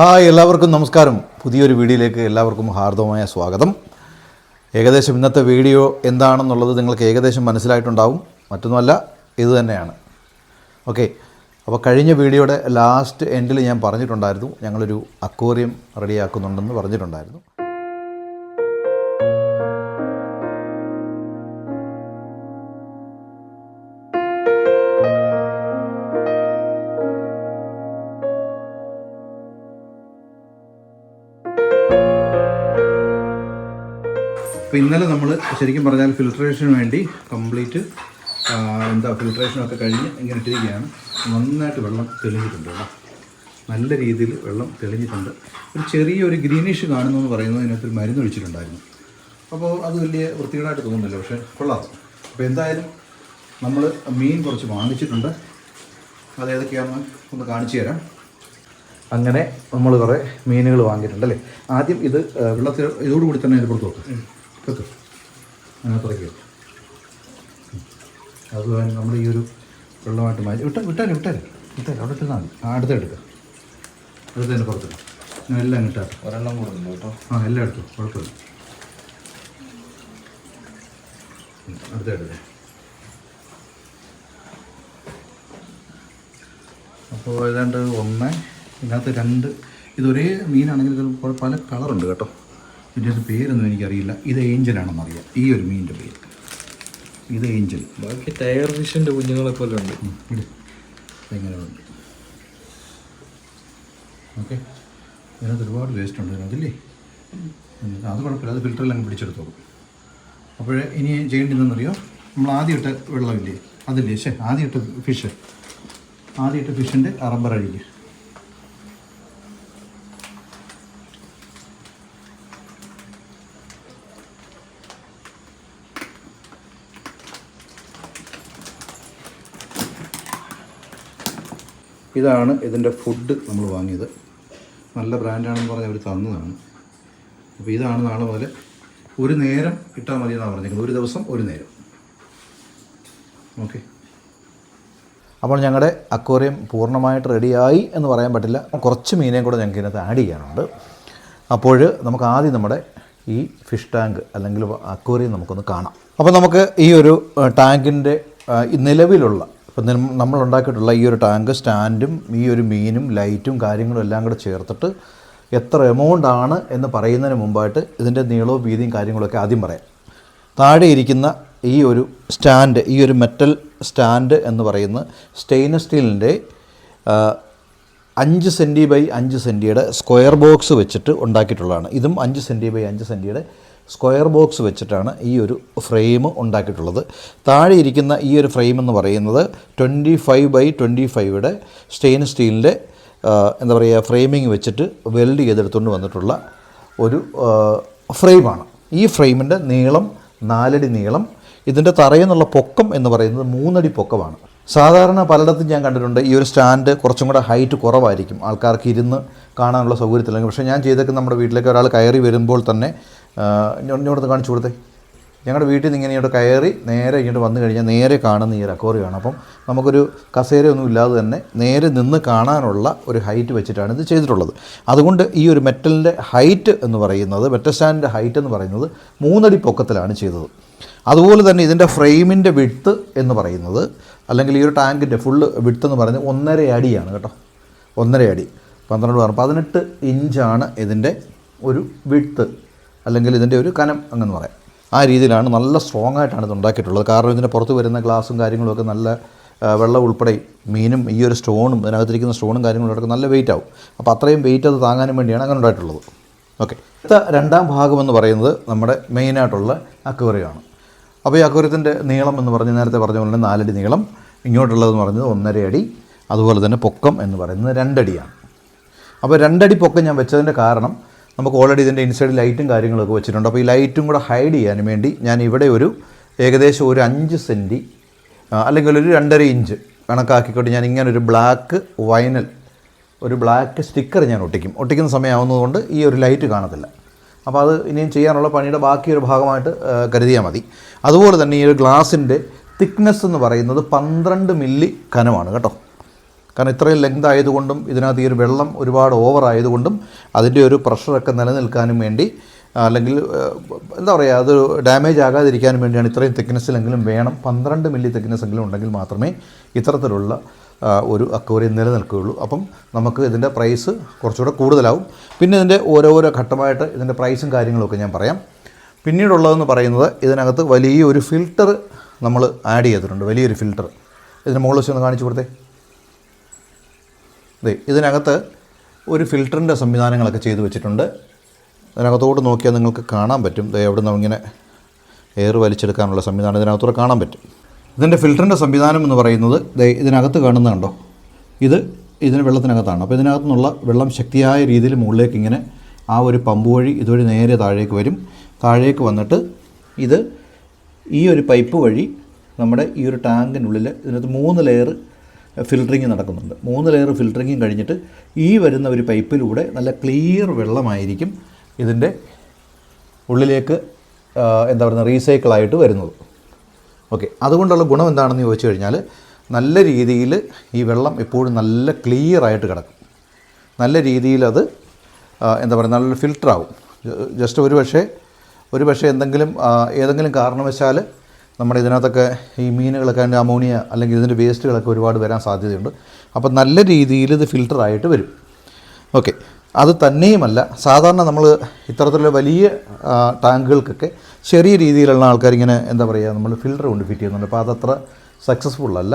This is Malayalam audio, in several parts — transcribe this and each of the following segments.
ഹായ് എല്ലാവർക്കും നമസ്കാരം. പുതിയൊരു വീഡിയോയിലേക്ക് എല്ലാവർക്കും ഹാർദവമായ സ്വാഗതം. ഏകദേശം ഇന്നത്തെ വീഡിയോ എന്താണെന്നുള്ളത് നിങ്ങൾക്ക് ഏകദേശം മനസ്സിലായിട്ടുണ്ടാവും. മറ്റൊന്നുമല്ല ഇത് തന്നെയാണ്. ഓക്കെ അപ്പോൾ കഴിഞ്ഞ വീഡിയോയുടെ ലാസ്റ്റ് എൻഡിൽ ഞാൻ പറഞ്ഞിട്ടുണ്ടായിരുന്നു. ഞങ്ങളൊരു അക്വേറിയം റെഡിയാക്കുന്നുണ്ടെന്ന് പറഞ്ഞിട്ടുണ്ടായിരുന്നു. അപ്പോൾ ഇന്നലെ നമ്മൾ ശരിക്കും പറഞ്ഞാൽ ഫിൽട്രേഷന് വേണ്ടി കംപ്ലീറ്റ് എന്താ ഫിൽട്രേഷനൊക്കെ കഴിഞ്ഞ് ഇങ്ങനെ ഇട്ടിരിക്കുകയാണ്. നന്നായിട്ട് വെള്ളം തെളിഞ്ഞിട്ടുണ്ട് കേട്ടോ. നല്ല രീതിയിൽ വെള്ളം തെളിഞ്ഞിട്ടുണ്ട്. ഒരു ചെറിയൊരു ഗ്രീനിഷ് കാണുന്നു എന്ന് പറയുന്നത് ഇതിനകത്തൊരു മരുന്ന് ഒഴിച്ചിട്ടുണ്ടായിരുന്നു. അപ്പോൾ അത് വലിയ വൃത്തികേടായിട്ട് തോന്നുന്നില്ല പക്ഷേ കൊള്ളാം. അപ്പോൾ എന്തായാലും നമ്മൾ മീൻ കുറച്ച് വാങ്ങിച്ചിട്ടുണ്ട്. അത് ഏതൊക്കെയാണെന്ന് ഒന്ന് കാണിച്ചു തരാം. അങ്ങനെ നമ്മൾ കുറേ മീനുകൾ വാങ്ങിയിട്ടുണ്ട് അല്ലേ ആദ്യം ഇത് വെള്ളത്തിൽ ഇതോടുകൂടി തന്നെ അതിൽ പുറത്ത് വെക്കും അതിനകത്തേക്ക് വെക്കും അത് നമ്മൾ ഈ ഒരു വെള്ളമായിട്ട് മാറ്റി. വിട്ട വിട്ടാലും വിട്ടാലും വിട്ടാലും അവിടെ ഇട്ടാൽ മതി. ആ അടുത്ത എടുക്കുക അടുത്ത തന്നെ പുറത്തു ഞാൻ എല്ലാം കിട്ടാം ഒരെണ്ണം കൂടെ ഉണ്ട് കേട്ടോ. ആ എല്ലാം എടുത്തു. കുഴപ്പമില്ല. അടുത്ത എടുക്കുക അപ്പോൾ ഏതാണ്ട് ഒന്ന് ഇതിനകത്ത് രണ്ട്. ഇതൊരേ മീനാണെങ്കിൽ പല കളറുണ്ട് കേട്ടോ. ഇതിന്റെ പേരൊന്നും എനിക്കറിയില്ല. ഇത് ഏഞ്ചലാണെന്ന് അറിയാം. ഈ ഒരു മീനിന്റെ പേര്. ഇത് ഏഞ്ചൽ. ബാക്കി ടയർ ഫിഷിന്റെ കുഞ്ഞുങ്ങളെ പോലെ ഉണ്ട്. ഭയങ്കര ഉണ്ട്? ഓക്കെ. ഇതിനകത്ത് ഒരുപാട് വേസ്റ്റ് ഉണ്ട് ഇതിനകത്തില്ലേ? അത് കുഴപ്പമില്ല. അത് ഫിൽറ്ററിൽ അങ്ങ് പിടിച്ചെടുത്തോളും. അപ്പോഴേ ഇനി ചെയ്യേണ്ടതെന്നറിയോ നമ്മൾ ആദ്യം ഇട്ട വെള്ളമില്ലേ? അതില്ലേ? ശേ ആദ്യം ഇട്ട ഫിഷ് ആദ്യം ഇട്ട ഫിഷിന്റെ റബ്ബർ അഴിക്കുക ഇതാണ് ഇതിന്റെ ഫുഡ് നമ്മൾ വാങ്ങിയത്. നല്ല ബ്രാൻഡാണെന്ന് പറഞ്ഞ് അവർ തന്നതാണ്. അപ്പോൾ ഇതാണ് നാളെ മുതൽ ഒരു നേരം ഇട്ടാൽ മതി എന്നാണ് പറഞ്ഞിരിക്കുന്നത്. ഒരു ദിവസം ഒരു നേരം. ഓക്കെ. അപ്പോൾ ഞങ്ങളുടെ അക്വേറിയം പൂർണമായിട്ട് റെഡിയായി എന്ന് പറയാൻ പറ്റില്ല. കുറച്ച് മീനെയും കൂടെ ഞങ്ങൾക്ക് ഇതിനകത്ത് ആഡ് ചെയ്യാനുണ്ട്. അപ്പോൾ നമുക്ക് ആദ്യം നമ്മുടെ ഈ ഫിഷ് ടാങ്ക് അല്ലെങ്കിൽ അക്വേറിയം നമുക്കൊന്ന് കാണാം. അപ്പോൾ നമുക്ക് ഈ ഒരു ടാങ്കിന്റെ നിലവിലുള്ള ഇപ്പം നമ്മളുണ്ടാക്കിയിട്ടുള്ള ഈ ഒരു ടാങ്ക് സ്റ്റാൻഡും ഈ ഒരു മീനും ലൈറ്റും കാര്യങ്ങളും എല്ലാം കൂടെ ചേർത്തിട്ട് എത്ര എമൗണ്ട് ആണ് എന്ന് പറയുന്നതിന് മുമ്പായിട്ട് ഇതിന്റെ നീളവും വീതിയും കാര്യങ്ങളൊക്കെ ആദ്യം പറയാം. താഴെ ഇരിക്കുന്ന ഈ ഒരു സ്റ്റാൻഡ് ഈ ഒരു മെറ്റൽ സ്റ്റാൻഡ് എന്ന് പറയുന്ന സ്റ്റെയിൻലെസ് സ്റ്റീലിന്റെ അഞ്ച് സെന്റി ബൈ അഞ്ച് സെന്റിയുടെ സ്ക്വയർ ബോക്സ് വെച്ചിട്ട് ഉണ്ടാക്കിയിട്ടുള്ളതാണ്. ഇതും അഞ്ച് സെന്റി ബൈ അഞ്ച് സെന്റിയുടെ സ്ക്വയർ ബോക്സ് വെച്ചിട്ടാണ് ഈ ഒരു ഫ്രെയിം ഉണ്ടാക്കിയിട്ടുള്ളത്. താഴെ ഇരിക്കുന്ന ഈ ഒരു ഫ്രെയിം എന്ന് പറയുന്നത് ട്വന്റി ഫൈവ് ബൈ ട്വന്റി ഫൈവയുടെ സ്റ്റെയിൻലെസ് സ്റ്റീലിന്റെ എന്താ പറയുക ഫ്രെയിമിങ് വെച്ചിട്ട് വെൽഡ് ചെയ്തെടുത്തുകൊണ്ട് വന്നിട്ടുള്ള ഒരു ഫ്രെയിമാണ്. ഈ ഫ്രെയിമിന്റെ നീളം നാലടി നീളം. ഇതിന്റെ തറയെന്നുള്ള പൊക്കം എന്ന് പറയുന്നത് മൂന്നടി പൊക്കമാണ്. സാധാരണ പലയിടത്തും ഞാൻ കണ്ടിട്ടുണ്ട് ഈ ഒരു സ്റ്റാൻഡ് കുറച്ചും കൂടെ ഹൈറ്റ് കുറവായിരിക്കും. ആൾക്കാർക്ക് ഇരുന്ന് കാണാനുള്ള സൗകര്യത്തില്ലെങ്കിൽ പക്ഷേ ഞാൻ ചെയ്തൊക്കെ നമ്മുടെ വീട്ടിലേക്ക് ഒരാൾ കയറി വരുമ്പോൾ തന്നെ ഇങ്ങോട്ട് കാണിച്ചു കൊടുത്തേ. ഞങ്ങളുടെ വീട്ടിൽ നിന്ന് ഇങ്ങനെ ഇങ്ങോട്ട് കയറി നേരെ ഇങ്ങോട്ട് വന്നു കഴിഞ്ഞാൽ നേരെ കാണുന്ന ഈ റെക്കോറിയാണ് അപ്പം നമുക്കൊരു കസേരയൊന്നും ഇല്ലാതെ തന്നെ നേരെ നിന്ന് കാണാനുള്ള ഒരു ഹൈറ്റ് വെച്ചിട്ടാണ് ഇത് ചെയ്തിട്ടുള്ളത്. അതുകൊണ്ട് ഈ ഒരു മെറ്റലിന്റെ ഹൈറ്റ് എന്ന് പറയുന്നത് മെറ്റൽ സ്റ്റാൻഡിന്റെ ഹൈറ്റ് എന്ന് പറയുന്നത് മൂന്നടി പൊക്കത്തിലാണ് ചെയ്തത്. അതുപോലെ തന്നെ ഇതിന്റെ ഫ്രെയിമിന്റെ വിട്ത്ത് എന്ന് പറയുന്നത് അല്ലെങ്കിൽ ഈ ഒരു ടാങ്കിന്റെ ഫുള്ള് വിട്ത്ത് എന്ന് പറയുന്നത് ഒന്നര അടിയാണ് കേട്ടോ. ഒന്നര അടി. പന്ത്രണ്ട് പതിനെട്ട് ഇഞ്ചാണ് ഇതിന്റെ ഒരു വിട്ത്ത് അല്ലെങ്കിൽ ഇതിന്റെ ഒരു കനം അങ്ങനെ പറയാം. ആ രീതിയിലാണ് നല്ല സ്ട്രോങ് ആയിട്ടാണ് ഇത് ഉണ്ടാക്കിയിട്ടുള്ളത്. കാരണം ഇതിന്റെ പുറത്ത് വരുന്ന ഗ്ലാസും കാര്യങ്ങളും ഒക്കെ നല്ല വെള്ളം ഉൾപ്പെടെ മീനും ഈ ഒരു സ്റ്റോണും ഇതിനകത്തിരിക്കുന്ന സ്റ്റോണും കാര്യങ്ങളും ഒക്കെ നല്ല വെയിറ്റ് ആവും. അപ്പോൾ അത്രയും വെയിറ്റ് അത് താങ്ങാനും വേണ്ടിയാണ് അങ്ങനെ ഉണ്ടായിട്ടുള്ളത്. ഓക്കെ അടുത്ത രണ്ടാം ഭാഗം എന്ന് പറയുന്നത് നമ്മുടെ മെയിനായിട്ടുള്ള അക്വേറിയമാണ്. അപ്പോൾ ഈ അക്വേറിയത്തിന്റെ നീളം എന്ന് പറഞ്ഞ് നേരത്തെ പറഞ്ഞ പോലെ നാലടി നീളം ഇങ്ങോട്ടുള്ളതെന്ന് പറഞ്ഞത് ഒന്നര അടി അതുപോലെ തന്നെ പൊക്കം എന്ന് പറയുന്നത് രണ്ടടിയാണ്. അപ്പോൾ രണ്ടടി പൊക്കം ഞാൻ വെച്ചതിന്റെ കാരണം നമുക്ക് ഓൾറെഡി ഇതിന്റെ ഇൻസൈഡ് ലൈറ്റും കാര്യങ്ങളൊക്കെ വെച്ചിട്ടുണ്ട്. അപ്പോൾ ഈ ലൈറ്റും കൂടെ ഹൈഡ് ചെയ്യാൻ വേണ്ടി ഞാൻ ഇവിടെ ഒരു ഏകദേശം ഒരു അഞ്ച് സെന്റി അല്ലെങ്കിൽ ഒരു രണ്ടര ഇഞ്ച് കണക്കാക്കിക്കൊണ്ട് ഞാൻ ഇങ്ങനെ ഒരു ബ്ലാക്ക് വൈനൽ ഒരു ബ്ലാക്ക് സ്റ്റിക്കർ ഞാൻ ഒട്ടിക്കും. ഒട്ടിക്കുന്ന സമയമാവുന്നതുകൊണ്ട് ഈ ഒരു ലൈറ്റ് കാണത്തില്ല. അപ്പോൾ അത് ഇനിയും ചെയ്യാനുള്ള പണിയുടെ ബാക്കി ഒരു ഭാഗമായിട്ട് കരുതിയാൽ മതി. അതുപോലെ തന്നെ ഈ ഒരു ഗ്ലാസിന്റെ തിക്നെസ് എന്ന് പറയുന്നത് പന്ത്രണ്ട് മില്ലി കനമാണ് കേട്ടോ. കാരണം ഇത്രയും ലെങ്ത് ആയതുകൊണ്ടും ഇതിനകത്ത് ഈ ഒരു വെള്ളം ഒരുപാട് ഓവർ ആയതുകൊണ്ടും അതിന്റെ ഒരു പ്രഷറൊക്കെ നിലനിൽക്കാനും വേണ്ടി അല്ലെങ്കിൽ എന്താ പറയുക അത് ഡാമേജ് ആകാതിരിക്കാനും വേണ്ടിയാണ് ഇത്രയും തിക്നെസ്സിലെങ്കിലും വേണം. പന്ത്രണ്ട് മില്ലി തിക്നെസ് എങ്കിലും ഉണ്ടെങ്കിൽ മാത്രമേ ഇത്തരത്തിലുള്ള ഒരു അക്വേറിയം നിലനിൽക്കുകയുള്ളൂ. അപ്പം നമുക്ക് ഇതിന്റെ പ്രൈസ് കുറച്ചുകൂടെ കൂടുതലാവും. പിന്നെ ഇതിന്റെ ഓരോരോ ഘട്ടമായിട്ട് ഇതിന്റെ പ്രൈസും കാര്യങ്ങളൊക്കെ ഞാൻ പറയാം. പിന്നീടുള്ളതെന്ന് പറയുന്നത് ഇതിനകത്ത് വലിയൊരു ഫിൽട്ടർ നമ്മൾ ആഡ് ചെയ്തിട്ടുണ്ട്. വലിയൊരു ഫിൽട്ടർ ഇതിന് മുകളിൽ വെച്ച് ഒന്ന് കാണിച്ചു കൊടുത്തേ. ഇതിനകത്ത് ഒരു ഫിൽറ്ററിന്റെ സംവിധാനങ്ങളൊക്കെ ചെയ്തു വെച്ചിട്ടുണ്ട്. അതിനകത്തോട്ട് നോക്കിയാൽ നിങ്ങൾക്ക് കാണാൻ പറ്റും. ദേ അവിടെ നിന്ന് ഇങ്ങനെ എയർ വലിച്ചെടുക്കാനുള്ള സംവിധാനം ഇതിനകത്തൂടെ കാണാൻ പറ്റും. ഇതിന്റെ ഫിൽറ്ററിന്റെ സംവിധാനം എന്ന് പറയുന്നത് ഇതിനകത്ത് കാണുന്ന കണ്ടോ? ഇത് ഇതിന് വെള്ളത്തിനകത്താണ്. അപ്പോൾ ഇതിനകത്തു നിന്നുള്ള വെള്ളം ശക്തിയായ രീതിയിൽ മുകളിലേക്ക് ഇങ്ങനെ ആ ഒരു പമ്പ് വഴി ഇതുവഴി നേരെ താഴേക്ക് വരും. താഴേക്ക് വന്നിട്ട് ഇത് ഈ ഒരു പൈപ്പ് വഴി നമ്മുടെ ഈ ഒരു ടാങ്കിനുള്ളിൽ ഇതിനകത്ത് മൂന്ന് ലെയർ ഫിൽറ്ററിങ് നടക്കുന്നുണ്ട്. മൂന്ന് ലെയർ ഫിൽറ്ററിങ്ങും കഴിഞ്ഞിട്ട് ഈ വരുന്ന ഒരു പൈപ്പിലൂടെ നല്ല ക്ലിയർ വെള്ളമായിരിക്കും ഇതിന്റെ ഉള്ളിലേക്ക് എന്താ പറയുക റീസൈക്കിളായിട്ട് വരുന്നത്. ഓക്കെ അതുകൊണ്ടുള്ള ഗുണം എന്താണെന്ന് ചോദിച്ചു കഴിഞ്ഞാൽ നല്ല രീതിയിൽ ഈ വെള്ളം എപ്പോഴും നല്ല ക്ലിയർ ആയിട്ട് കിടക്കും. നല്ല രീതിയിൽ അത് എന്താ പറയുക നല്ലൊരു ഫിൽറ്റർ ആവും. ജസ്റ്റ് ഒരു പക്ഷേ ഒരു പക്ഷേ എന്തെങ്കിലും ഏതെങ്കിലും കാരണവശാൽ നമ്മുടെ ഇതിനകത്തൊക്കെ ഈ മീനുകളൊക്കെ അതിന്റെ അമോണിയ അല്ലെങ്കിൽ ഇതിന്റെ വേസ്റ്റുകളൊക്കെ ഒരുപാട് വരാൻ സാധ്യതയുണ്ട്. അപ്പോൾ നല്ല രീതിയിൽ ഇത് ഫിൽറ്ററായിട്ട് വരും. ഓക്കെ. അത് തന്നെയുമല്ല സാധാരണ നമ്മൾ ഇത്തരത്തിലുള്ള വലിയ ടാങ്കുകൾക്കൊക്കെ ചെറിയ രീതിയിലുള്ള ആൾക്കാർ ഇങ്ങനെ എന്താ പറയുക നമ്മൾ ഫിൽറ്റർ കൊണ്ട് ഫിറ്റ് ചെയ്യുന്നുണ്ട്. അപ്പോൾ അതത്ര സക്സസ്ഫുൾ അല്ല.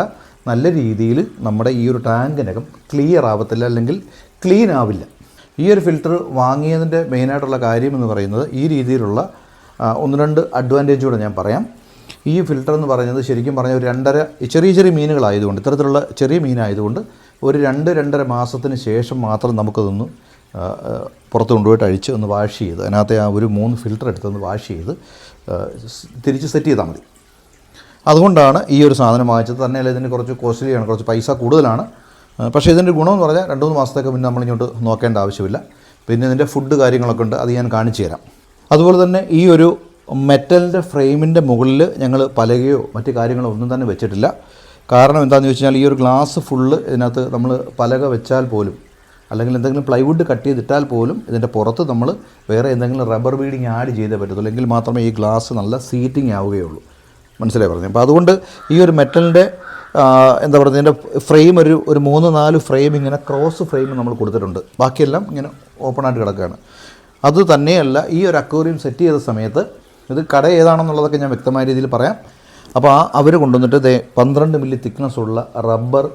നല്ല രീതിയിൽ നമ്മുടെ ഈ ഒരു ടാങ്കിനകം ക്ലിയർ ആവത്തില്ല അല്ലെങ്കിൽ ക്ലീൻ ആവില്ല. ഈ ഒരു ഫിൽറ്റർ വാങ്ങിയതിന്റെ മെയിനായിട്ടുള്ള കാര്യം എന്ന് പറയുന്നത് ഈ രീതിയിലുള്ള ഒന്ന് രണ്ട് അഡ്വാന്റേജ് കൂടെ ഞാൻ പറയാം. ഈ ഫിൽട്ടർ എന്ന് പറയുന്നത് ശരിക്കും പറഞ്ഞാൽ ഒരു രണ്ടര ചെറിയ ചെറിയ മീനുകളായതുകൊണ്ട് ഇത്തരത്തിലുള്ള ചെറിയ മീനായതുകൊണ്ട് ഒരു രണ്ട് രണ്ടര മാസത്തിന് ശേഷം മാത്രം നമുക്കതൊന്ന് പുറത്ത് കൊണ്ടുപോയിട്ട് അഴിച്ച് ഒന്ന് വാഷ് ചെയ്ത് അതിനകത്തെ ആ ഒരു മൂന്ന് ഫിൽട്ടർ എടുത്തൊന്ന് വാഷ് ചെയ്ത് തിരിച്ച് സെറ്റ് ചെയ്താൽ മതി. അതുകൊണ്ടാണ് ഈ ഒരു സാധനം വാങ്ങിച്ചത്. തന്നെയല്ല ഇതിന് കുറച്ച് കോസ്റ്റ്ലിയാണ് കുറച്ച് പൈസ കൂടുതലാണ്. പക്ഷേ ഇതിന്റെ ഗുണമെന്ന് പറഞ്ഞാൽ രണ്ട് മൂന്ന് മാസത്തേക്ക് പിന്നെ നമ്മളിങ്ങോട്ട് നോക്കേണ്ട ആവശ്യമില്ല. പിന്നെ ഇതിന്റെ ഫുഡ് കാര്യങ്ങളൊക്കെ ഉണ്ട് അത് ഞാൻ കാണിച്ചു തരാം. അതുപോലെ തന്നെ ഈ ഒരു മെറ്റലിന്റെ ഫ്രെയിമിന്റെ മുകളിൽ ഞങ്ങൾ പലകയോ മറ്റ് കാര്യങ്ങളോ ഒന്നും തന്നെ വെച്ചിട്ടില്ല. കാരണം എന്താണെന്ന് വെച്ച് കഴിഞ്ഞാൽ ഈ ഒരു ഗ്ലാസ് ഫുള്ള് ഇതിനകത്ത് നമ്മൾ പലക വെച്ചാൽ പോലും അല്ലെങ്കിൽ എന്തെങ്കിലും പ്ലൈവുഡ് കട്ട് ചെയ്തിട്ടാൽ പോലും ഇതിന്റെ പുറത്ത് നമ്മൾ വേറെ എന്തെങ്കിലും റബ്ബർ ബീഡിങ് ആഡ് ചെയ്തേ പറ്റത്തുള്ളൂ. എങ്കിൽ മാത്രമേ ഈ ഗ്ലാസ് നല്ല സീറ്റിംഗ് ആവുകയുള്ളൂ. മനസ്സിലായി പറഞ്ഞു അപ്പോൾ അതുകൊണ്ട് ഈ ഒരു മെറ്റലിന്റെ എന്താ പറയുക ഇതിന്റെ ഫ്രെയിം ഒരു ഒരു മൂന്ന് നാല് ഫ്രെയിം ഇങ്ങനെ ക്രോസ് ഫ്രെയിം നമ്മൾ കൊടുത്തിട്ടുണ്ട്. ബാക്കിയെല്ലാം ഇങ്ങനെ ഓപ്പൺ ആയിട്ട് കിടക്കുകയാണ്. അത് തന്നെയല്ല ഈ ഒരു അക്വേറിയം സെറ്റ് ചെയ്ത സമയത്ത് ഇത് കട ഏതാണെന്നുള്ളതൊക്കെ ഞാൻ വ്യക്തമായ രീതിയിൽ പറയാം. അപ്പോൾ ആ അവർ കൊണ്ടുവന്നിട്ട് ദേ പന്ത്രണ്ട് മില്ലി തിക്നെസ് ഉള്ള റബ്ബർ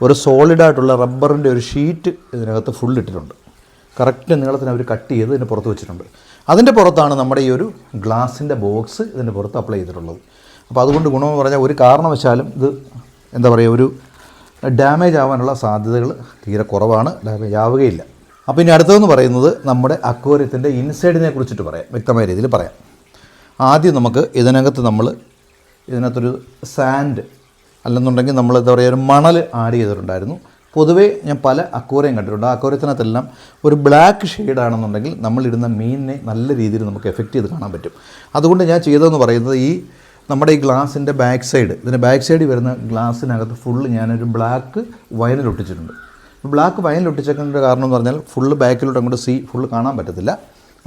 ഒരു സോളിഡായിട്ടുള്ള റബ്ബറിന്റെ ഒരു ഷീറ്റ് ഇതിനകത്ത് ഫുൾ ഇട്ടിട്ടുണ്ട്. കറക്റ്റ് നീളത്തിന് അവർ കട്ട് ചെയ്ത് ഇതിന് പുറത്ത് വെച്ചിട്ടുണ്ട്. അതിന്റെ പുറത്താണ് നമ്മുടെ ഈ ഒരു ഗ്ലാസിന്റെ ബോക്സ് ഇതിന്റെ പുറത്ത് അപ്ലൈ ചെയ്തിട്ടുള്ളത്. അപ്പോൾ അതുകൊണ്ട് ഗുണമെന്ന് പറഞ്ഞാൽ ഒരു കാരണവശാലും ഇത് എന്താ പറയുക ഒരു ഡാമേജ് ആവാനുള്ള സാധ്യതകൾ തീരെ കുറവാണ് ഡാമേജ് ആവുകയില്ല. അപ്പോൾ ഇനി അടുത്തതെന്ന് പറയുന്നത് നമ്മുടെ അക്വേറിയത്തിന്റെ ഇൻസൈഡിനെ കുറിച്ചിട്ട് പറയാം വ്യക്തമായ രീതിയിൽ പറയാം. ആദ്യം നമുക്ക് ഇതിനകത്ത് നമ്മൾ ഇതിനകത്തൊരു സാൻഡ് അല്ലെന്നുണ്ടെങ്കിൽ നമ്മൾ എന്താ പറയുക ഒരു മണൽ ആഡ് ചെയ്തിട്ടുണ്ടായിരുന്നു. പൊതുവേ ഞാൻ പല അക്വോറിയം കണ്ടിട്ടുണ്ട്. ആ അക്വോറിയത്തിനകത്തെല്ലാം ഒരു ബ്ലാക്ക് ഷെയ്ഡാണെന്നുണ്ടെങ്കിൽ നമ്മളിടുന്ന മീനിനെ നല്ല രീതിയിൽ നമുക്ക് എഫക്റ്റ് ചെയ്ത് കാണാൻ പറ്റും. അതുകൊണ്ട് ഞാൻ ചെയ്തതെന്ന് പറയുന്നത് ഈ നമ്മുടെ ഈ ഗ്ലാസിന്റെ ബാക്ക് സൈഡ് ഇതിന്റെ ബാക്ക് സൈഡിൽ വരുന്ന ഗ്ലാസ്സിനകത്ത് ഫുള്ള് ഞാനൊരു ബ്ലാക്ക് വയനിൽ ഒട്ടിച്ചിട്ടുണ്ട്. ബ്ലാക്ക് വയനിൽ ഒട്ടിച്ചേക്കേണ്ട കാരണം എന്ന് പറഞ്ഞാൽ ഫുള്ള് ബാക്കിലോട്ട് അങ്ങോട്ട് സീ ഫുള്ള് കാണാൻ പറ്റത്തില്ല.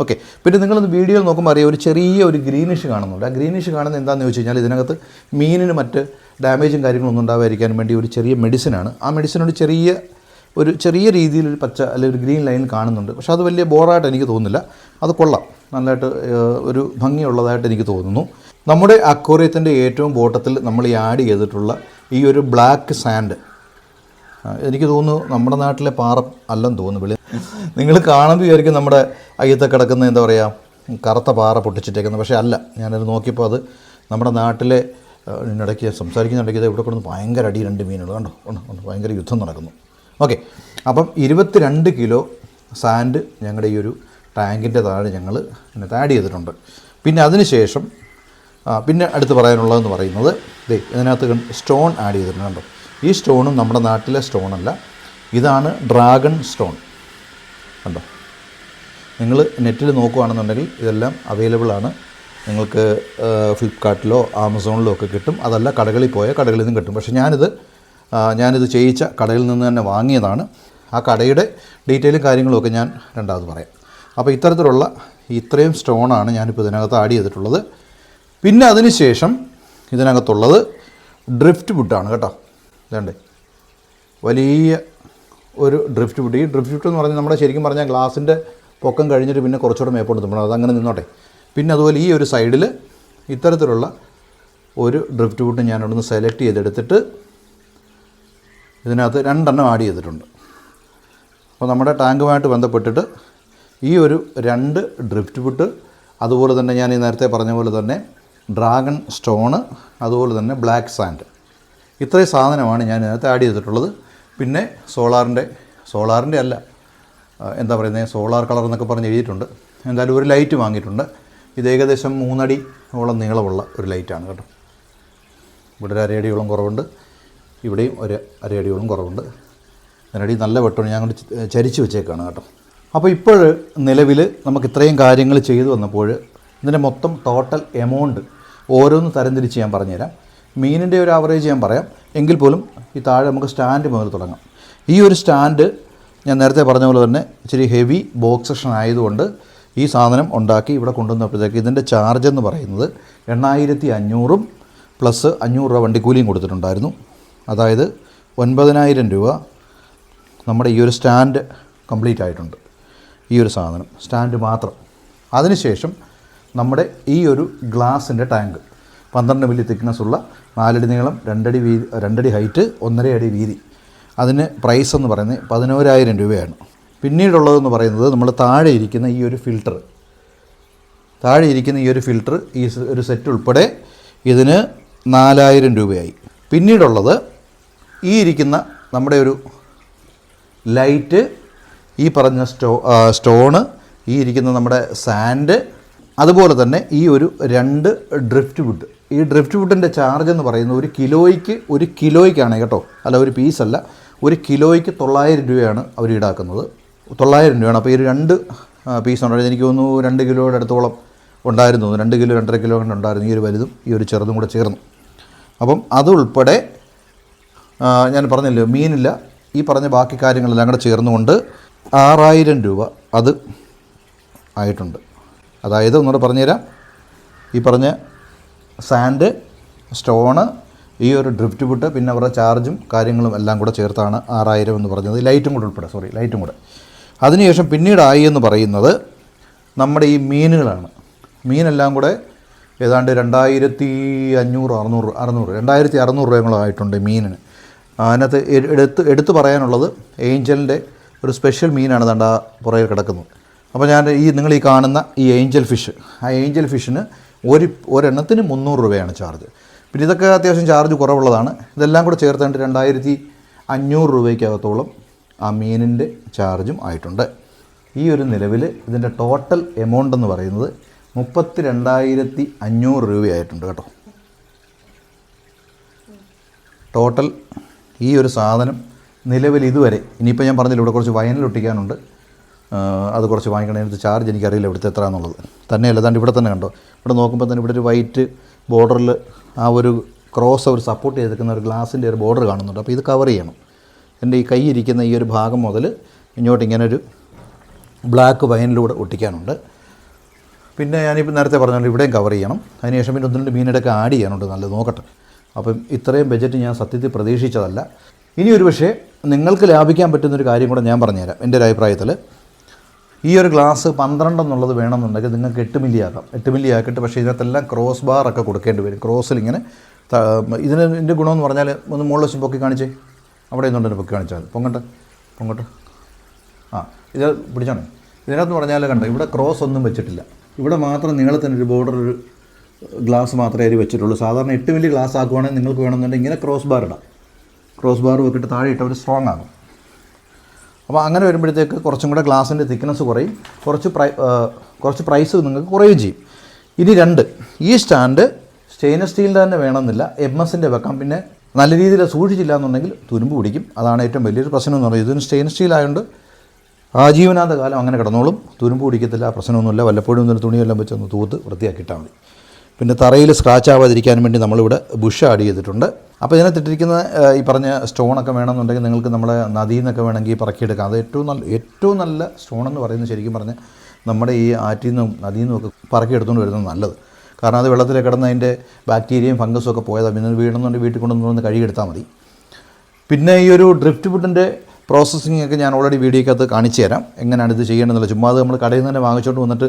ഓക്കെ പിന്നെ നിങ്ങളൊന്ന് വീഡിയോയിൽ നോക്കുമ്പോൾ അറിയാം ഒരു ചെറിയ ഒരു ഗ്രീനിഷ് കാണുന്നുണ്ട്. ആ ഗ്രീനിഷ് കാണുന്നത് എന്താണെന്ന് ചോദിച്ചു കഴിഞ്ഞാൽ ഇതിനകത്ത് മീനിന് മറ്റ് ഡാമേജും കാര്യങ്ങളൊന്നും ഉണ്ടാവാതിരിക്കാൻ വേണ്ടി ഒരു ചെറിയ മെഡിസിനാണ് ആ മെഡിസിനോട് ചെറിയ ഒരു ചെറിയ രീതിയിൽ ഒരു പച്ച അല്ലെങ്കിൽ ഒരു ഗ്രീൻ ലൈൻ കാണുന്നുണ്ട്. പക്ഷേ അത് വലിയ ബോറായിട്ട് എനിക്ക് തോന്നുന്നില്ല. അത് കൊള്ളാം. നല്ലതായിട്ട് ഒരു ഭംഗിയുള്ളതായിട്ട് എനിക്ക് തോന്നുന്നു. നമ്മുടെ അക്വോറിയത്തിന്റെ ഏറ്റവും ബോട്ടത്തിൽ നമ്മൾ ഈ ആഡ് ചെയ്തിട്ടുള്ള ഈ ഒരു ബ്ലാക്ക് സാൻഡ് എനിക്ക് തോന്നുന്നു നമ്മുടെ നാട്ടിലെ പാറ അല്ലെന്ന് തോന്നുന്നു. നിങ്ങൾ കാണുമ്പോൾ വിചാരിക്കും നമ്മുടെ അയ്യത്തെ കിടക്കുന്ന എന്താ പറയുക കറുത്ത പാറ പൊട്ടിച്ചിട്ടേക്കുന്നത്. പക്ഷേ അല്ല ഞാനത് നോക്കിയപ്പോൾ അത് നമ്മുടെ നാട്ടിലെ ഇടയ്ക്ക് സംസാരിക്കുന്നുണ്ടെങ്കിൽ ഇവിടെ കൊണ്ട് ഭയങ്കര അടി രണ്ട് മീനുകൾ കണ്ടോ? ഉണ്ട് ഭയങ്കര യുദ്ധം നടക്കുന്നു. ഓക്കെ. അപ്പം ഇരുപത്തിരണ്ട് കിലോ സാൻഡ് ഞങ്ങളുടെ ഈ ഒരു ടാങ്കിന്റെ താഴെ ഞങ്ങൾ ഇതിനകത്ത് ആഡ് ചെയ്തിട്ടുണ്ട്. പിന്നെ അതിന് ശേഷം പിന്നെ അടുത്ത് പറയാനുള്ളതെന്ന് പറയുന്നത് ദേ ഇതിനകത്ത് സ്റ്റോൺ ആഡ് ചെയ്തിട്ടുണ്ട് ഈ സ്റ്റോണും നമ്മുടെ നാട്ടിലെ സ്റ്റോണല്ല ഇതാണ് ഡ്രാഗൺ സ്റ്റോൺ. കണ്ടോ? നിങ്ങൾ നെറ്റിൽ നോക്കുകയാണെന്നുണ്ടെങ്കിൽ ഇതെല്ലാം അവൈലബിൾ ആണ്. നിങ്ങൾക്ക് ഫ്ലിപ്പ്കാർട്ടിലോ ആമസോണിലോ ഒക്കെ കിട്ടും. അതല്ല കടകളിൽ പോയ കടകളിൽ നിന്നും കിട്ടും. പക്ഷേ ഞാനിത് ഞാനിത് ചെയ്യിച്ച കടയിൽ നിന്ന് തന്നെ വാങ്ങിയതാണ്. ആ കടയുടെ ഡീറ്റെയിലും കാര്യങ്ങളുമൊക്കെ ഞാൻ രണ്ടാമത് പറയാം. അപ്പോൾ ഇത്തരത്തിലുള്ള ഇത്രയും സ്റ്റോണാണ് ഞാനിപ്പോൾ ഇതിനകത്ത് ആഡ് ചെയ്തിട്ടുള്ളത്. പിന്നെ അതിനുശേഷം ഇതിനകത്തുള്ളത് ഡ്രിഫ്റ്റ് വുഡാണ് കേട്ടോ. ഇതേണ്ടേ. വലിയ ഒരു ഡ്രിഫ്റ്റ് വിട്ടു ഈ ഡ്രിഫ്റ്റ് വിട്ടെന്ന് പറഞ്ഞാൽ നമ്മുടെ ശരിക്കും പറഞ്ഞാൽ ഗ്ലാസിന്റെ പൊക്കം കഴിഞ്ഞിട്ട് പിന്നെ കുറച്ചുകൂടെ മേപ്പോട്ട് തുമ്പണം അതങ്ങനെ നിന്നോട്ടെ. പിന്നെ അതുപോലെ ഈ ഒരു സൈഡിൽ ഇത്തരത്തിലുള്ള ഒരു ഡ്രിഫ്റ്റ് വിട്ട് ഞാൻ അവിടുന്ന് സെലക്ട് ചെയ്തെടുത്തിട്ട് ഇതിനകത്ത് രണ്ടെണ്ണം ആഡ് ചെയ്തിട്ടുണ്ട്. അപ്പോൾ നമ്മുടെ ടാങ്കുമായിട്ട് ബന്ധപ്പെട്ടിട്ട് ഈ ഒരു രണ്ട് ഡ്രിഫ്റ്റ് വിട്ട് അതുപോലെ തന്നെ ഞാൻ ഈ നേരത്തെ പറഞ്ഞ പോലെ തന്നെ ഡ്രാഗൺ സ്റ്റോണ് അതുപോലെ തന്നെ ബ്ലാക്ക് സാൻഡ് ഇത്രയും സാധനമാണ് ഞാൻ ഇതിനകത്ത് ആഡ് ചെയ്തിട്ടുള്ളത്. പിന്നെ സോളാറിന്റെ സോളാറിന്റെ അല്ല എന്താ പറയുന്നത് സോളാർ കളർ എന്നൊക്കെ പറഞ്ഞ് എഴുതിയിട്ടുണ്ട്. എന്തായാലും ഒരു ലൈറ്റ് വാങ്ങിയിട്ടുണ്ട്. ഇത് ഏകദേശം മൂന്നടി ഓളം നീളമുള്ള ഒരു ലൈറ്റാണ് കേട്ടോ. ഇവിടെ ഒരു അരയടിയോളം കുറവുണ്ട്. ഇവിടെയും ഒരു അരയടിയോളം കുറവുണ്ട്. അതിനടി നല്ല വെട്ടമാണ് ഞാൻ കൊണ്ട് ചരിച്ചു വെച്ചേക്കാണ് കേട്ടോ. അപ്പോൾ ഇപ്പോൾ നിലവിൽ നമുക്ക് ഇത്രയും കാര്യങ്ങൾ ചെയ്തു വന്നപ്പോൾ ഇതിന്റെ മൊത്തം ടോട്ടൽ എമൗണ്ട് ഓരോന്ന് തരംതിരിച്ച് ഞാൻ പറഞ്ഞുതരാം. മീനിന്റെ ഒരു ആവറേജ് ഞാൻ പറയാം. എങ്കിൽ പോലും ഈ താഴെ നമുക്ക് സ്റ്റാൻഡ് മുതൽ തുടങ്ങാം. ഈ ഒരു സ്റ്റാൻഡ് ഞാൻ നേരത്തെ പറഞ്ഞ പോലെ തന്നെ ഇച്ചിരി ഹെവി ബോക്സ് സെക്ഷൻ ആയതുകൊണ്ട് ഈ സാധനം ഉണ്ടാക്കി ഇവിടെ കൊണ്ടുവന്നപ്പോഴത്തേക്ക് ഇതിന്റെ ചാർജ് എന്ന് പറയുന്നത് എണ്ണായിരത്തി അഞ്ഞൂറും പ്ലസ് അഞ്ഞൂറ് രൂപ വണ്ടിക്കൂലിയും കൊടുത്തിട്ടുണ്ടായിരുന്നു. അതായത് ഒൻപതിനായിരം രൂപ നമ്മുടെ ഈ ഒരു സ്റ്റാൻഡ് കംപ്ലീറ്റ് ആയിട്ടുണ്ട്. ഈ ഒരു സാധനം സ്റ്റാൻഡ് മാത്രം. അതിനുശേഷം നമ്മുടെ ഈ ഒരു ഗ്ലാസിന്റെ ടാങ്ക് പന്ത്രണ്ട് മില്ലി തിക്നെസ് ഉള്ള നാലടി നീളം രണ്ടടി വീതി രണ്ടടി ഹൈറ്റ് ഒന്നര അടി വീതി. അതിന് പ്രൈസ് എന്ന് പറയുന്നത് പതിനോരായിരം രൂപയാണ്. പിന്നീടുള്ളതെന്ന് പറയുന്നത് നമ്മൾ താഴെ ഇരിക്കുന്ന ഈ ഒരു ഫിൽട്ടർ താഴെ ഇരിക്കുന്ന ഈ ഒരു ഫിൽട്ടർ ഈ ഒരു സെറ്റ് ഉൾപ്പെടെ ഇതിന് നാലായിരം രൂപയായി. പിന്നീടുള്ളത് ഈ ഇരിക്കുന്ന നമ്മുടെ ഒരു ലൈറ്റ് ഈ പറഞ്ഞ സ്റ്റോ സ്റ്റോണ് ഈ ഇരിക്കുന്ന നമ്മുടെ സാൻഡ് അതുപോലെ തന്നെ ഈ ഒരു രണ്ട് ഡ്രിഫ്റ്റ് വുഡ് ഈ ഡ്രിഫ്റ്റ് വുഡിന്റെ ചാർജ് എന്ന് പറയുന്നത് ഒരു കിലോയ്ക്ക് ഒരു കിലോയ്ക്കാണ് കേട്ടോ. അല്ല ഒരു പീസല്ല ഒരു കിലോയ്ക്ക് തൊള്ളായിരം രൂപയാണ് അവർ ഈടാക്കുന്നത്. തൊള്ളായിരം രൂപയാണ്. അപ്പോൾ ഈ രണ്ട് പീസ് ഉണ്ടായിരുന്നു എനിക്ക് തോന്നുന്നു രണ്ട് കിലോയുടെ അടുത്തോളം ഉണ്ടായിരുന്നു. രണ്ട് കിലോ രണ്ടര കിലോ കണ്ട് ഉണ്ടായിരുന്നു. ഈ ഒരു വലുതും ഈ ഒരു ചെറുതും കൂടെ ചേർന്നു. അപ്പം അതുൾപ്പെടെ ഞാൻ പറഞ്ഞല്ലോ മീനില്ല. ഈ പറഞ്ഞ ബാക്കി കാര്യങ്ങളെല്ലാം കൂടെ ചേർന്നുകൊണ്ട് ആറായിരം രൂപ അത് ആയിട്ടുണ്ട്. അതായത് ഒന്നുകൂടെ പറഞ്ഞുതരാം. ഈ പറഞ്ഞ സാൻഡ് സ്റ്റോണ് ഈ ഒരു ഡ്രിഫ്റ്റ് വിട്ട് പിന്നെ അവരുടെ ചാർജും കാര്യങ്ങളും എല്ലാം കൂടെ ചേർത്താണ് ആറായിരം എന്ന് പറഞ്ഞത്. ലൈറ്റും കൂടെ ഉൾപ്പെടെ സോറി ലൈറ്റും കൂടെ. അതിനുശേഷം പിന്നീടായി എന്ന് പറയുന്നത് നമ്മുടെ ഈ മീനുകളാണ്. മീനെല്ലാം കൂടെ ഏതാണ്ട് രണ്ടായിരത്തി അഞ്ഞൂറ് അറുന്നൂറ് അറുന്നൂറ് രണ്ടായിരത്തി അറുന്നൂറ് രൂപയോളം ആയിട്ടുണ്ട് മീനിന്. അതിനകത്ത് എടുത്ത് എടുത്തു പറയാനുള്ളത് ഏഞ്ചലിന്റെ ഒരു സ്പെഷ്യൽ മീനാണ് തണ്ട പുറകിൽ കിടക്കുന്നത്. അപ്പോൾ ഞാൻ ഈ നിങ്ങൾ ഈ കാണുന്ന ഈ ഏഞ്ചൽ ഫിഷ് ആ ഏഞ്ചൽ ഫിഷിന് ഒരു ഒരെണ്ണത്തിന് മുന്നൂറ് രൂപയാണ് ചാർജ്. പിന്നെ ഇതൊക്കെ അത്യാവശ്യം ചാർജ് കുറവുള്ളതാണ്. ഇതെല്ലാം കൂടെ ചേർത്തുകൊണ്ട് രണ്ടായിരത്തി അഞ്ഞൂറ് രൂപയ്ക്കകത്തോളം ആ മീനിന്റെ ചാർജും ആയിട്ടുണ്ട്. ഈ ഒരു നിലവിൽ ഇതിന്റെ ടോട്ടൽ എമൗണ്ട് എന്ന് പറയുന്നത് മുപ്പത്തി രണ്ടായിരത്തി അഞ്ഞൂറ് രൂപയായിട്ടുണ്ട് കേട്ടോ. ടോട്ടൽ ഈ ഒരു സാധനം നിലവിൽ ഇതുവരെ ഇനിയിപ്പോൾ ഞാൻ പറഞ്ഞില്ല ഇവിടെ കുറച്ച് ആ, അത് കുറച്ച് വാങ്ങിക്കണം അതിനകത്ത് ചാർജ് എനിക്കറിയില്ല ഇവിടുത്തെ എത്ര എന്നുള്ളത് തന്നെയല്ല അതാണ്ട് ഇവിടെ തന്നെ കണ്ടോ? ഇവിടെ നോക്കുമ്പോൾ തന്നെ ഇവിടെ ഒരു വൈറ്റ് ബോർഡറിൽ ആ ഒരു ക്രോസ് അവർ സപ്പോർട്ട് ചെയ്തിരിക്കുന്ന ഒരു ഗ്ലാസിന്റെ ഒരു ബോർഡർ കാണുന്നുണ്ട്. അപ്പോൾ ഇത് കവർ ചെയ്യണം. എന്റെ ഈ കൈ ഇരിക്കുന്ന ഈ ഒരു ഭാഗം മുതൽ ഇങ്ങോട്ട് ഇങ്ങനെ ഒരു ബ്ലാക്ക് വൈനിലൂടെ ഒട്ടിക്കാനുണ്ട്. പിന്നെ ഞാനിപ്പോൾ നേരത്തെ പറഞ്ഞുകൊണ്ട് ഇവിടെയും കവർ ചെയ്യണം. അതിനുശേഷം പിന്നെ ഒന്ന് രണ്ട് ആഡ് ചെയ്യാനുണ്ട് നല്ലത് നോക്കട്ടെ. അപ്പം ഇത്രയും ബജറ്റ് ഞാൻ സത്യത്തിൽ പ്രതീക്ഷിച്ചതല്ല. ഇനി ഒരു പക്ഷേ നിങ്ങൾക്ക് ലാഭിക്കാൻ പറ്റുന്നൊരു കാര്യം കൂടെ ഞാൻ പറഞ്ഞുതരാം. എന്റെ ഒരു അഭിപ്രായത്തിൽ ഈ ഒരു ഗ്ലാസ് പന്ത്രണ്ട് എന്നുള്ളത് വേണമെന്നുണ്ടെങ്കിൽ നിങ്ങൾക്ക് എട്ട് മില്ലി ആക്കാം. എട്ട് മില്ലി ആക്കിയിട്ട് പക്ഷേ ഇതിനകത്തെല്ലാം ക്രോസ് ബാർ ഒക്കെ കൊടുക്കേണ്ടി വരും. ക്രോസിൽ ഇങ്ങനെ ഇതിന് ഇതിന്റെ ഗുണമെന്ന് പറഞ്ഞാൽ ഒന്ന് മുകളിൽ വെച്ച് പൊക്കി കാണിച്ചേ. അവിടെ നിന്നുണ്ട് പൊക്കി കാണിച്ചാൽ പൊങ്ങട്ടെ പൊങ്ങട്ടെ. ആ ഇത് പിടിച്ചാണ്. ഇതിനകത്ത് പറഞ്ഞാൽ കണ്ട ഇവിടെ ക്രോസ് ഒന്നും വെച്ചിട്ടില്ല. ഇവിടെ മാത്രം നീളത്തിന് ഒരു ബോർഡർ ഒരു ഗ്ലാസ് മാത്രമേ അതിൽ വെച്ചിട്ടുള്ളൂ. സാധാരണ എട്ട് മില്ലി ഗ്ലാസ് ആക്കുവാണെങ്കിൽ നിങ്ങൾക്ക് വേണമെന്നുണ്ടെങ്കിൽ ഇങ്ങനെ ക്രോസ് ബാർ ഇടാം. ക്രോസ് ബാർ വെക്കിട്ട് താഴെ ഇട്ട് അവർ സ്ട്രോങ് ആകും. അപ്പോൾ അങ്ങനെ വരുമ്പോഴത്തേക്ക് കുറച്ചും കൂടെ ഗ്ലാസിന്റെ തിക്നെസ് കുറയും. കുറച്ച് പ്രൈ കുറച്ച് പ്രൈസ് നിങ്ങൾക്ക് കുറയുകയും ചെയ്യും. ഇനി രണ്ട് ഈ സ്റ്റാൻഡ് സ്റ്റെയിൻലെസ് സ്റ്റീലിന്റെ തന്നെ വേണമെന്നില്ല. എം എസിന്റെ വെക്കാം. പിന്നെ നല്ല രീതിയിൽ സൂക്ഷിച്ചില്ല എന്നുണ്ടെങ്കിൽ തുരുമ്പ് പിടിക്കും. അതാണ് ഏറ്റവും വലിയൊരു പ്രശ്നം എന്ന് പറയുന്നത്. ഇതിന് സ്റ്റെയിൻലെസ് സ്റ്റീൽ ആയതുകൊണ്ട് ആജീവനാന്ത കാലം അങ്ങനെ കിടന്നോളും. തുരുമ്പ് പിടിക്കത്തില്ല പ്രശ്നമൊന്നുമില്ല. വല്ലപ്പോഴും ഒന്നൊരു തുണിയെല്ലാം വെച്ചൊന്ന് തൂത്ത് വൃത്തിയാക്കിയിട്ടാൽ മതി. പിന്നെ തറയിൽ സ്ക്രാച്ച് ആവാതിരിക്കാൻ വേണ്ടി നമ്മളിവിടെ ബുഷ് ആഡ് ചെയ്തിട്ടുണ്ട്. അപ്പോൾ ഇതിനകത്തിട്ടിരിക്കുന്ന ഈ പറഞ്ഞ സ്റ്റോണൊക്കെ വേണമെന്നുണ്ടെങ്കിൽ നിങ്ങൾക്ക് നമ്മുടെ നദിയിൽ നിന്നൊക്കെ വേണമെങ്കിൽ പറക്കിയെടുക്കാം. അത് ഏറ്റവും നല്ല ഏറ്റവും നല്ല സ്റ്റോൺ എന്ന് പറയുന്നത് ശരിക്കും പറഞ്ഞാൽ നമ്മുടെ ഈ ആറ്റിൽ നിന്നും നദിയിൽ നിന്നും ഒക്കെ പറക്കിയെടുത്തുകൊണ്ട് വരുന്നത് നല്ലത്. കാരണം അത് വെള്ളത്തിൽ കിടന്ന് അതിന്റെ ബാക്ടീരിയയും ഫംഗസും ഒക്കെ പോയതാണ് പിന്നെ വീണെന്നുണ്ടെങ്കിൽ വീട്ടിൽ കൊണ്ടുവന്ന് കഴുകിയെടുത്താൽ മതി. പിന്നെ ഈ ഒരു ഡ്രിഫ്റ്റ് വുഡിന്റെ പ്രോസസ്സിംഗ് ഒക്കെ ഞാൻ ഓൾറെഡി വീഡിയോക്കകത്ത് കാണിച്ചു തരാം എങ്ങനെയാണ് ഇത് ചെയ്യേണ്ടതെന്നുള്ളത്. ചുമ്മാ അത് നമ്മൾ കടയിൽ നിന്ന് തന്നെ വാങ്ങിച്ചുകൊണ്ട് വന്നിട്ട്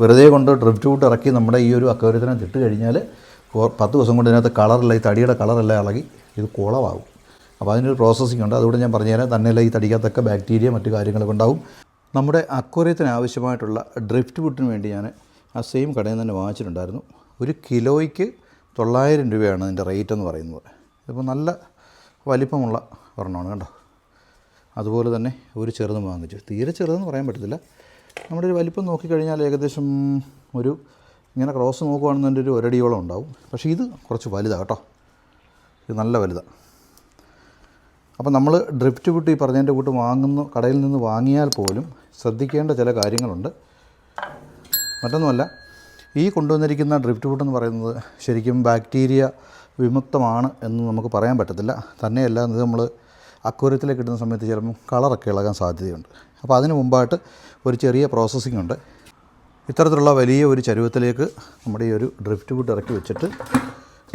വെറുതെ കൊണ്ട് ഡ്രിഫ്റ്റ് വുഡ് ഇറക്കി നമ്മുടെ ഈ ഒരു അക്വരത്തിനകത്ത് ഇട്ട് കഴിഞ്ഞാൽ പത്ത് ദിവസം കൊണ്ട് ഇതിനകത്ത് കളറില്ല ഈ തടിയുടെ കളറെല്ലാം ഇളകി ഇത് കുളമാകും അപ്പോൾ അതിനൊരു പ്രോസസ്സിംഗ് ഉണ്ട്. അതുകൊണ്ട് ഞാൻ പറഞ്ഞുതരാം തന്നെയല്ല ഈ തടിക്കകത്തൊക്കെ ബാക്ടീരിയ മറ്റു കാര്യങ്ങളൊക്കെ ഉണ്ടാവും. നമ്മുടെ അക്വറിയത്തിന് ആവശ്യമായിട്ടുള്ള ഡ്രിഫ്റ്റ് വുഡിന് വേണ്ടി ഞാൻ ആ സെയിം കടയിൽ തന്നെ വാങ്ങിച്ചിട്ടുണ്ടായിരുന്നു. ഒരു കിലോയ്ക്ക് തൊള്ളായിരം രൂപയാണ് അതിന്റെ റേറ്റ് എന്ന് പറയുന്നത്. ഇതിപ്പോൾ നല്ല വലിപ്പമുള്ള ഒരെണ്ണമാണ് കണ്ടോ? അതുപോലെ തന്നെ ഒരു ചെറുതും വാങ്ങിച്ചു. തീരെ ചെറുതെന്ന് പറയാൻ പറ്റത്തില്ല. നമ്മുടെ ഒരു വലിപ്പം നോക്കിക്കഴിഞ്ഞാൽ ഏകദേശം ഒരു ഇങ്ങനെ ക്രോസ് നോക്കുകയാണെന്നുണ്ടെങ്കിൽ ഒരു ഒരടിയോളം ഉണ്ടാവും. പക്ഷേ ഇത് കുറച്ച് വലുതാണ് കേട്ടോ. ഇത് നല്ല വലുതാണ് അപ്പോൾ നമ്മൾ ഡ്രിഫ്റ്റ് വിട്ട് ഈ പറഞ്ഞതിന്റെ കൂട്ട് വാങ്ങുന്ന കടയിൽ നിന്ന് വാങ്ങിയാൽ പോലും ശ്രദ്ധിക്കേണ്ട ചില കാര്യങ്ങളുണ്ട്. മറ്റൊന്നുമല്ല ഈ കൊണ്ടുവന്നിരിക്കുന്ന ഡ്രിഫ്റ്റ് വുഡ് എന്ന് പറയുന്നത് ശരിക്കും ബാക്ടീരിയ വിമുക്തമാണ് എന്ന് നമുക്ക് പറയാൻ പറ്റത്തില്ല. തന്നെയല്ല ഇത് നമ്മൾ അക്വരത്തിലേക്ക് ഇടുന്ന സമയത്ത് ചിലപ്പം കളറൊക്കെ ഇളകാൻ സാധ്യതയുണ്ട്. അപ്പോൾ അതിന് മുമ്പായിട്ട് ഒരു ചെറിയ പ്രോസസ്സിംഗ് ഉണ്ട്. ഇത്തരത്തിലുള്ള വലിയ ഒരു ചരുവത്തിലേക്ക് നമ്മുടെ ഈ ഒരു ഡ്രിഫ്റ്റ് വുഡ് ഇറക്കി വെച്ചിട്ട്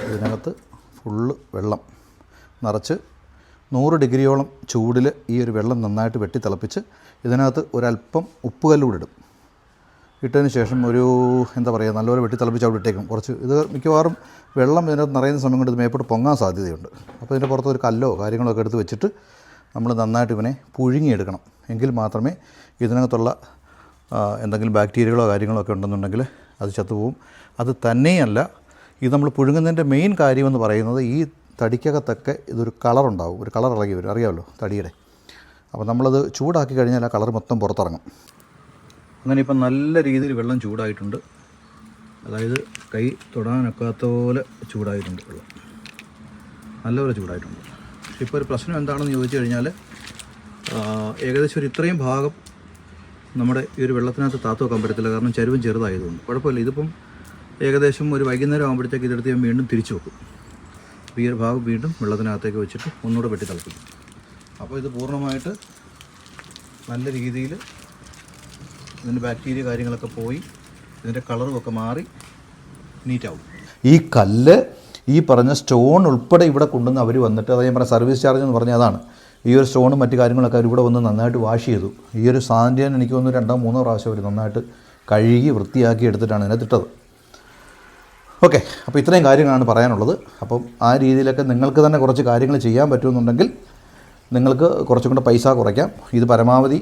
ഇതിനകത്ത് ഫുള്ള് വെള്ളം നിറച്ച് നൂറ് ഡിഗ്രിയോളം ചൂടിൽ ഈ ഒരു വെള്ളം നന്നായിട്ട് വെട്ടി തിളപ്പിച്ച് ഇതിനകത്ത് ഒരല്പം ഉപ്പുകല്ലൂടെ ഇടും. ഇട്ടതിന് ശേഷം ഒരു എന്താ പറയുക നല്ലപോലെ വെട്ടി തിളപ്പിച്ച് അവിടെ ഇട്ടേക്കും. കുറച്ച് ഇത് മിക്കവാറും വെള്ളം ഇതിനകത്ത് നിറയുന്ന സമയം കൊണ്ട് ഇത് മേപ്പോട്ട് പൊങ്ങാൻ സാധ്യതയുണ്ട്. അപ്പോൾ ഇതിന്റെ പുറത്ത് ഒരു കല്ലോ കാര്യങ്ങളൊക്കെ എടുത്ത് വെച്ചിട്ട് നമ്മൾ നന്നായിട്ട് ഇവനെ പുഴുങ്ങിയെടുക്കണം. എങ്കിൽ മാത്രമേ ഇതിനകത്തുള്ള എന്തെങ്കിലും ബാക്ടീരിയകളോ കാര്യങ്ങളോ ഒക്കെ ഉണ്ടെന്നുണ്ടെങ്കിൽ അത് ചത്തുപോകും അത് തന്നെയല്ല ഇത് നമ്മൾ പുഴുങ്ങുന്നതിന്റെ മെയിൻ കാര്യമെന്ന് പറയുന്നത് ഈ തടിക്കകത്തൊക്കെ ഇതൊരു കളറുണ്ടാവും ഒരു കളർ ഇളകി വരും. അറിയാമല്ലോ തടിയുടെ. അപ്പോൾ നമ്മളത് ചൂടാക്കി കഴിഞ്ഞാൽ ആ കളർ മൊത്തം പുറത്തിറങ്ങും. അങ്ങനെ ഇപ്പം നല്ല രീതിയിൽ വെള്ളം ചൂടായിട്ടുണ്ട്. അതായത് കൈ തൊടാനൊക്കാത്ത പോലെ ചൂടായിട്ടുണ്ട് വെള്ളം. നല്ലപോലെ ചൂടായിട്ടുണ്ട്. ഇപ്പോൾ ഒരു പ്രശ്നം എന്താണെന്ന് ചോദിച്ചു കഴിഞ്ഞാൽ ഏകദേശം ഒരു ഇത്രയും ഭാഗം നമ്മുടെ ഈ ഒരു വെള്ളത്തിനകത്ത് താത്തു വെക്കാൻ പറ്റത്തില്ല. കാരണം ചരുവും ചെറുതായതുകൊണ്ട്. കുഴപ്പമില്ല. ഇതിപ്പം ഏകദേശം ഒരു വൈകുന്നേരം ആകുമ്പോഴത്തേക്ക് ഇതെടുത്ത് ഞാൻ വീണ്ടും തിരിച്ചു വെക്കും. ഈ ഒരു ഭാഗം വീണ്ടും വെള്ളത്തിനകത്തേക്ക് വെച്ചിട്ട് ഒന്നുകൂടെ വെട്ടി തിളപ്പിക്കും. അപ്പോൾ ഇത് പൂർണമായിട്ട് നല്ല രീതിയിൽ ഇതിന്റെ ബാക്ടീരിയ കാര്യങ്ങളൊക്കെ പോയി ഇതിന്റെ കളറും ഒക്കെ മാറി നീറ്റാവും. ഈ കല്ല് ഈ പറഞ്ഞ സ്റ്റോൺ ഉൾപ്പെടെ ഇവിടെ കൊണ്ടുവന്ന് അവർ വന്നിട്ട് അത് ഞാൻ പറഞ്ഞ സർവീസ് ചാർജ് എന്ന് പറഞ്ഞാൽ അതാണ്. ഈ ഒരു സ്റ്റോണും മറ്റു കാര്യങ്ങളൊക്കെ അവർ ഇവിടെ വന്ന് നന്നായിട്ട് വാഷ് ചെയ്തു. ഈ ഒരു സാന്ത്വനം എനിക്ക് തോന്നുന്നു രണ്ടോ മൂന്നോ പ്രാവശ്യം അവർ നന്നായിട്ട് കഴുകി വൃത്തിയാക്കി എടുത്തിട്ടാണ് ഇതിനകത്തിട്ടത്. ഓക്കെ അപ്പോൾ ഇത്രയും കാര്യങ്ങളാണ് പറയാനുള്ളത്. അപ്പം ആ രീതിയിലൊക്കെ നിങ്ങൾക്ക് തന്നെ കുറച്ച് കാര്യങ്ങൾ ചെയ്യാൻ പറ്റുമെന്നുണ്ടെങ്കിൽ നിങ്ങൾക്ക് കുറച്ചും കൂടെ പൈസ കുറയ്ക്കാം. ഇത് പരമാവധി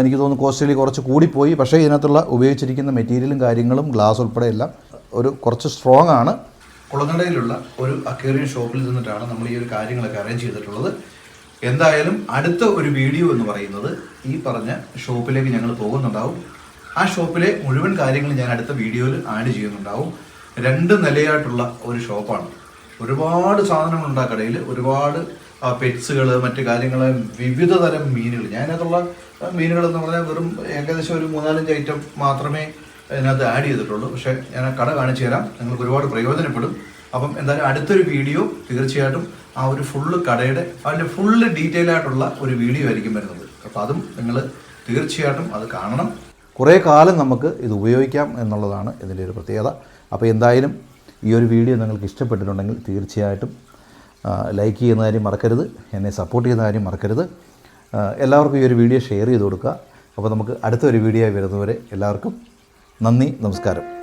എനിക്ക് തോന്നുന്നു കോസ്റ്റലി കുറച്ച് കൂടിപ്പോയി. പക്ഷേ ഇതിനകത്തുള്ള ഉപയോഗിച്ചിരിക്കുന്ന മെറ്റീരിയലും കാര്യങ്ങളും ഗ്ലാസ് ഉൾപ്പെടെ എല്ലാം ഒരു കുറച്ച് സ്ട്രോങ് ആണ്. കുളനടയിലുള്ള ഒരു അക്വേറിയം ഷോപ്പിൽ നിന്നിട്ടാണ് നമ്മൾ ഈ ഒരു കാര്യങ്ങളൊക്കെ അറേഞ്ച് ചെയ്തിട്ടുള്ളത്. എന്തായാലും അടുത്ത ഒരു വീഡിയോ എന്ന് പറയുന്നത് ഈ പറഞ്ഞ ഷോപ്പിലേക്ക് ഞങ്ങൾ പോകുന്നുണ്ടാവും. ആ ഷോപ്പിലെ മുഴുവൻ കാര്യങ്ങൾ ഞാൻ അടുത്ത വീഡിയോയിൽ ആഡ് ചെയ്യുന്നുണ്ടാവും. രണ്ട് നിലയായിട്ടുള്ള ഒരു ഷോപ്പാണ്. ഒരുപാട് സാധനങ്ങളുണ്ട് ആ കടയിൽ. ഒരുപാട് പെറ്റ്സുകൾ മറ്റു കാര്യങ്ങൾ വിവിധ തരം മീനുകൾ. ഞാനതുള്ള മീനുകൾ എന്ന് പറഞ്ഞാൽ വെറും ഏകദേശം ഒരു മൂന്നാലഞ്ച് ഐറ്റം മാത്രമേ അതിനകത്ത് ആഡ് ചെയ്തിട്ടുള്ളൂ. പക്ഷേ ഞാൻ ആ കട കാണിച്ചു തരാം. നിങ്ങൾക്ക് ഒരുപാട് പ്രയോജനപ്പെടും. അപ്പം എന്തായാലും അടുത്തൊരു വീഡിയോ തീർച്ചയായിട്ടും ആ ഒരു ഫുള്ള് കടയുടെ അതിന്റെ ഫുള്ള് ഡീറ്റെയിൽ ആയിട്ടുള്ള ഒരു വീഡിയോ ആയിരിക്കും വരുന്നത്. അപ്പോൾ അതും നിങ്ങൾ തീർച്ചയായിട്ടും അത് കാണണം. കുറേ കാലം നമുക്ക് ഇത് ഉപയോഗിക്കാം എന്നുള്ളതാണ് ഇതിന്റെ ഒരു പ്രത്യേകത. അപ്പോൾ എന്തായാലും ഈ ഒരു വീഡിയോ നിങ്ങൾക്ക് ഇഷ്ടപ്പെട്ടിട്ടുണ്ടെങ്കിൽ തീർച്ചയായിട്ടും ലൈക്ക് ചെയ്യുന്ന കാര്യം മറക്കരുത്. എന്നെ സപ്പോർട്ട് ചെയ്യുന്ന കാര്യം മറക്കരുത്. എല്ലാവർക്കും ഈ ഒരു വീഡിയോ ഷെയർ ചെയ്ത് കൊടുക്കുക. അപ്പോൾ നമുക്ക് അടുത്തൊരു വീഡിയോ വരുന്നവരെ എല്ലാവർക്കും നന്ദി നമസ്കാരം.